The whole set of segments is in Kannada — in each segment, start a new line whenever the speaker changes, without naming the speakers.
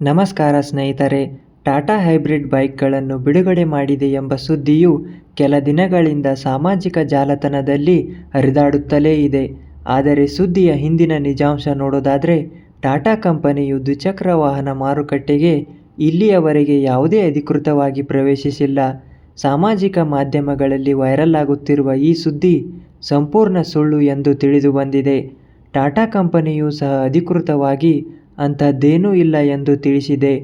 ನಮಸ್ಕಾರ ಸ್ನೇಹಿತರೆ, ಟಾಟಾ ಹೈಬ್ರಿಡ್ ಬೈಕ್ಗಳನ್ನು ಬಿಡುಗಡೆ ಮಾಡಿದೆ ಎಂಬ ಸುದ್ದಿಯು ಕೆಲ ದಿನಗಳಿಂದ ಸಾಮಾಜಿಕ ಜಾಲತಾಣದಲ್ಲಿ ಹರಿದಾಡುತ್ತಲೇ ಇದೆ. ಆದರೆ ಸುದ್ದಿಯ ಹಿಂದಿನ ನಿಜಾಂಶ ನೋಡೋದಾದರೆ, ಟಾಟಾ ಕಂಪನಿಯು ದ್ವಿಚಕ್ರ ವಾಹನ ಮಾರುಕಟ್ಟೆಗೆ ಇಲ್ಲಿಯವರೆಗೆ ಯಾವುದೇ ಅಧಿಕೃತವಾಗಿ ಪ್ರವೇಶಿಸಿಲ್ಲ. ಸಾಮಾಜಿಕ ಮಾಧ್ಯಮಗಳಲ್ಲಿ ವೈರಲ್ ಆಗುತ್ತಿರುವ ಈ ಸುದ್ದಿ ಸಂಪೂರ್ಣ ಸುಳ್ಳು ಎಂದು ತಿಳಿದು ಬಂದಿದೆ. ಟಾಟಾ ಕಂಪನಿಯು ಸಹ ಅಧಿಕೃತವಾಗಿ ಅಂಥದ್ದೇನೂ ಇಲ್ಲ ಎಂದು ತಿಳಿಸಿದೆ.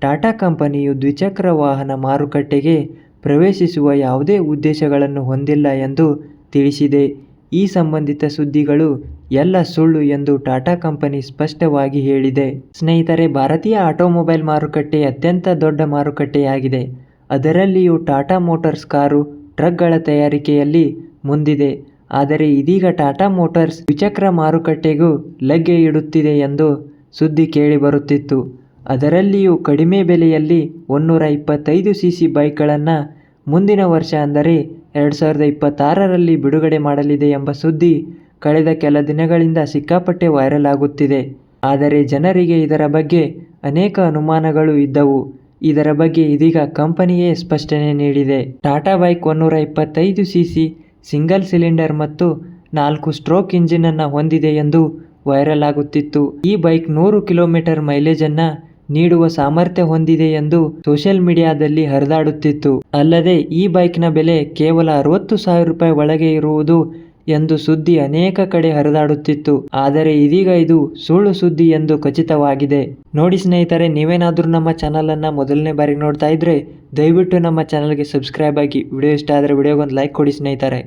ಟಾಟಾ ಕಂಪನಿಯು ದ್ವಿಚಕ್ರ ವಾಹನ ಮಾರುಕಟ್ಟೆಗೆ ಪ್ರವೇಶಿಸುವ ಯಾವುದೇ ಉದ್ದೇಶಗಳನ್ನು ಹೊಂದಿಲ್ಲ ಎಂದು ತಿಳಿಸಿದೆ. ಈ ಸಂಬಂಧಿತ ಸುದ್ದಿಗಳು ಎಲ್ಲ ಸುಳ್ಳು ಎಂದು ಟಾಟಾ ಕಂಪನಿ ಸ್ಪಷ್ಟವಾಗಿ ಹೇಳಿದೆ. ಸ್ನೇಹಿತರೆ, ಭಾರತೀಯ ಆಟೋಮೊಬೈಲ್ ಮಾರುಕಟ್ಟೆ ಅತ್ಯಂತ ದೊಡ್ಡ ಮಾರುಕಟ್ಟೆಯಾಗಿದೆ. ಅದರಲ್ಲಿಯೂ ಟಾಟಾ ಮೋಟರ್ಸ್ ಕಾರು, ಟ್ರಕ್ಗಳ ತಯಾರಿಕೆಯಲ್ಲಿ ಮುಂದಿದೆ. ಆದರೆ ಇದೀಗ ಟಾಟಾ ಮೋಟರ್ಸ್ ದ್ವಿಚಕ್ರ ಮಾರುಕಟ್ಟೆಗೂ ಲಗ್ಗೆ ಇಡುತ್ತಿದೆ ಎಂದು ಸುದ್ದಿ ಕೇಳಿಬರುತ್ತಿತ್ತು ಅದರಲ್ಲಿಯೂ ಕಡಿಮೆ ಬೆಲೆಯಲ್ಲಿ ಒನ್ನೂರ ಇಪ್ಪತ್ತೈದು ಸಿ ಸಿ ಬೈಕ್ಗಳನ್ನು ಮುಂದಿನ ವರ್ಷ ಅಂದರೆ ಎರಡು ಸಾವಿರದ ಇಪ್ಪತ್ತಾರರಲ್ಲಿ ಬಿಡುಗಡೆ ಮಾಡಲಿದೆ ಎಂಬ ಸುದ್ದಿ ಕಳೆದ ಕೆಲ ದಿನಗಳಿಂದ ಸಿಕ್ಕಾಪಟ್ಟೆ ವೈರಲ್ ಆಗುತ್ತಿದೆ. ಆದರೆ ಜನರಿಗೆ ಇದರ ಬಗ್ಗೆ ಅನೇಕ ಅನುಮಾನಗಳು ಇದ್ದವು. ಇದರ ಬಗ್ಗೆ ಇದೀಗ ಕಂಪನಿಯೇ ಸ್ಪಷ್ಟನೆ ನೀಡಿದೆ. ಟಾಟಾ ಬೈಕ್ ಒನ್ನೂರ ಇಪ್ಪತ್ತೈದು ಸಿ ಸಿ ಸಿಂಗಲ್ ಸಿಲಿಂಡರ್ ಮತ್ತು ನಾಲ್ಕು ಸ್ಟ್ರೋಕ್ ಇಂಜಿನನ್ನು ಹೊಂದಿದೆ ಎಂದು ವೈರಲ್ ಆಗುತ್ತಿತ್ತು. ಈ ಬೈಕ್ ನೂರು ಕಿಲೋಮೀಟರ್ ಮೈಲೇಜ್ ಅನ್ನ ನೀಡುವ ಸಾಮರ್ಥ್ಯ ಹೊಂದಿದೆ ಎಂದು ಸೋಷಿಯಲ್ ಮೀಡಿಯಾದಲ್ಲಿ ಹರಿದಾಡುತ್ತಿತ್ತು. ಅಲ್ಲದೆ, ಈ ಬೈಕ್ನ ಬೆಲೆ ಕೇವಲ ಅರವತ್ತು ಸಾವಿರ ರೂಪಾಯಿ ಒಳಗೆ ಇರುವುದು ಎಂದು ಸುದ್ದಿ ಅನೇಕ ಕಡೆ ಹರಿದಾಡುತ್ತಿತ್ತು. ಆದರೆ, ಇದೀಗ ಇದು ಸುಳ್ಳು ಸುದ್ದಿ ಎಂದು ಖಚಿತವಾಗಿದೆ. ನೋಡಿ ಸ್ನೇಹಿತರೆ, ನೀವೇನಾದರೂ ನಮ್ಮ ಚಾನಲನ್ನು ಮೊದಲನೇ ಬಾರಿಗೆ ನೋಡ್ತಾ ಇದ್ರೆ ದಯವಿಟ್ಟು ನಮ್ಮ ಚಾನಲ್ಗೆ ಸಬ್ಸ್ಕ್ರೈಬ್ ಆಗಿ. ವಿಡಿಯೋ ಇಷ್ಟ ಆದರೆ ವಿಡಿಯೋಗೊಂದು ಲೈಕ್ ಕೊಡಿ ಸ್ನೇಹಿತರೆ.